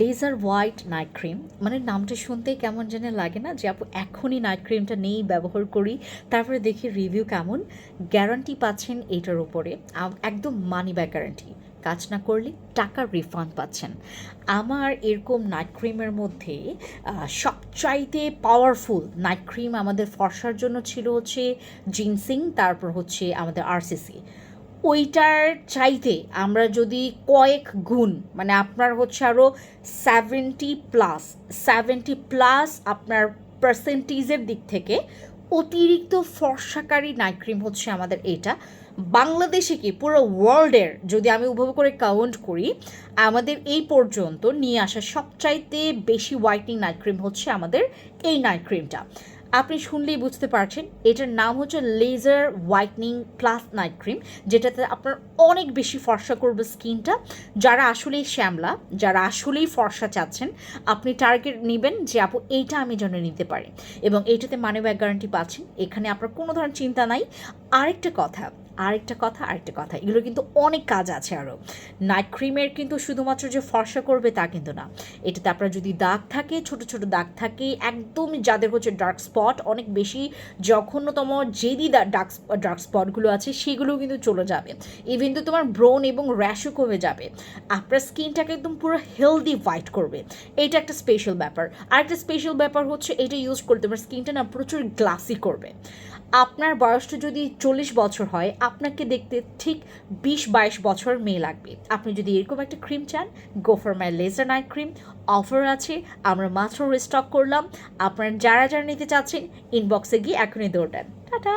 Laser white night cream মানে নামটা শুনতেই কেমন যেন লাগে না, যে আপু এখনই নাইট ক্রিমটা নেই ব্যবহার করি, তারপরে দেখি রিভিউ কেমন। গ্যারান্টি পাচ্ছেন এটার উপরে একদম মানি ব্যাক গ্যারান্টি কাজ না করলে টাকার রিফান্ড পাচ্ছেন। আমার এরকম নাইট ক্রিমের মধ্যে সবচাইতে পাওয়ারফুল নাইট ক্রিম আমাদের ফর্সার জন্য ছিল হচ্ছে জিনসিং তারপর হচ্ছে আমাদের আরসিসি ওইটার চাইতে আমরা যদি কয়েক গুণ মানে আপনার হচ্ছে আরও সেভেন্টি প্লাস সেভেন্টি প্লাস আপনার পার্সেন্টেজের দিক থেকে অতিরিক্ত ফর্সাকারী নাইট ক্রিম হচ্ছে আমাদের এটা। বাংলাদেশে কি পুরো ওয়ার্ল্ডের যদি আমি উপভোগ করে কাউন্ট করি, আমাদের এই পর্যন্ত নিয়ে আসা সবচাইতে বেশি হোয়াইটনিং নাইট ক্রিম হচ্ছে আমাদের এই নাইট ক্রিমটা আপনি শুনলেই বুঝতে পারছেন, এটার নাম হচ্ছে laser whitening plus night cream যেটাতে আপনার অনেক বেশি ফর্সা করবে স্কিনটা। যারা আসলেই শ্যামলা, যারা আসলেই ফর্সা চাচ্ছেন, আপনি টার্গেট নেবেন যে, আপু, এইটা আমি যেন নিতে পারি। এবং এইটাতে মানি ব্যাক গ্যারান্টি পাচ্ছেন। এখানে আপনার কোনো ধরনের চিন্তা নাই। আরেকটা কথা আরেকটা কথা আরেকটা কথা। এগুলো কিন্তু অনেক কাজ আছে আরও নাইট ক্রিমের কিন্তু শুধুমাত্র যে ফর্সা করবে তা কিন্তু না। এটাতে আপনার যদি দাগ থাকে, ছোট ছোট দাগ থাকে একদম যাদের হচ্ছে ডার্ক স্পট অনেক বেশি জঘন্যতম যেদি ডার্ক ডার্ক স্পটগুলো আছে, সেগুলোও কিন্তু চলে যাবে। ইভেন তো তোমার ব্রোন এবং র্যাশও কমে যাবে। আপনার স্কিনটাকে একদম পুরো হেলদি হোয়াইট করবে। এটা একটা স্পেশাল ব্যাপার। আর একটা স্পেশাল ব্যাপার হচ্ছে, এটা ইউজ করতে তোমার স্কিনটা না প্রচুর গ্লাসি করবে। আপনার বয়সটা যদি চল্লিশ বছর হয় আপনাকে দেখতে ঠিক বিশ বাইশ বছর মেয়ে লাগবে। আপনি যদি এরকম একটা ক্রিম চান go for for my laser night cream offer আছে, আমরা মাত্র রিস্টক করলাম। আপনারা যারা যারা নিতে চাচ্ছেন ইনবক্সে গিয়ে এখনই দৌড় দেন। টাটা!